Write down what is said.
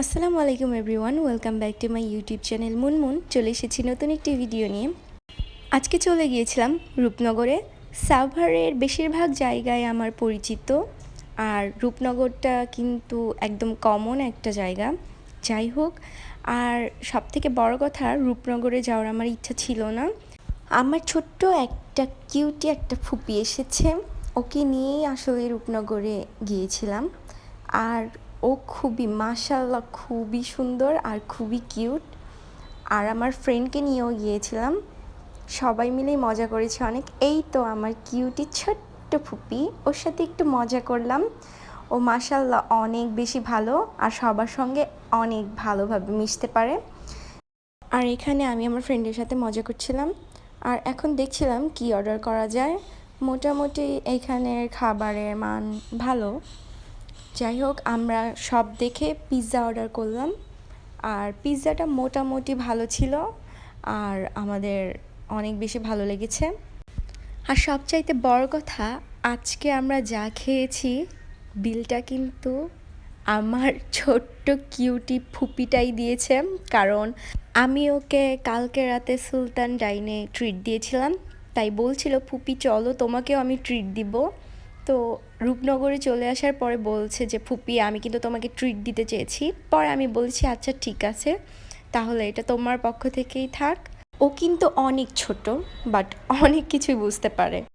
আসসালামু আলাইকুম everyone, welcome back to my YouTube channel Munmun. চলে এসেছি নতুন একটি ভিডিও নিয়ে। আজকে চলে গিয়েছিলাম রূপনগরে। সাভারের বেশিরভাগ জায়গায় আমার পরিচিত। আর রূপনগরটা কিন্তু একদম কমন একটা জায়গা। যাই হোক, আর সব থেকে বড় কথা, রূপনগরে যাওয়ার আমার ইচ্ছা ছিল না। আমার ছোট্ট একটা কিউটি একটা ফুপি এসেছে। ওকে নিয়েই আসলে রূপনগরে গিয়েছিলাম। আর ও খুবই মাশাল্লাহ খুবই সুন্দর আর খুবই কিউট। আর আমার ফ্রেন্ডকে নিয়েও গিয়েছিলাম। সবাই মিলেই মজা করেছে অনেক। এই তো আমার কিউটি ছোট্ট ফুপি। ওর সাথে একটু মজা করলাম। ও মাশাল্লাহ অনেক বেশি ভালো আর সবার সঙ্গে অনেক ভালোভাবে মিশতে পারে। আর এখানে আমি আমার ফ্রেন্ডের সাথে মজা করছিলাম। আর এখন দেখছিলাম কি অর্ডার করা যায়। মোটামুটি এখানের খাবারের মান ভালো। যাই হোক, আমরা সব দেখে পিৎজা অর্ডার করলাম। আর পিৎজাটা মোটামুটি ভালো ছিল, আর আমাদের অনেক বেশি ভালো লেগেছে। আর সবচাইতে বড় কথা, আজকে আমরা যা খেয়েছি, বিলটা কিন্তু আমার ছোট্ট কিউটি ফুপিটাই দিয়েছে। কারণ আমি ওকে কালকে রাতে সুলতান ডাইনে ট্রিট দিয়েছিলাম। তাই বলছিল, ফুপি, চলো তোমাকেও আমি ট্রিট দিব। তো রূপনগরে চলে আসার পরে বলছে যে, ফুপি, আমি কিন্তু তোমাকে ট্রিট দিতে চেয়েছি। পরে আমি বলছি আচ্ছা ঠিক আছে, তাহলে এটা তোমার পক্ষ থেকেই থাক। ও কিন্তু অনেক ছোট বাট অনেক কিছুই বুঝতে পারে।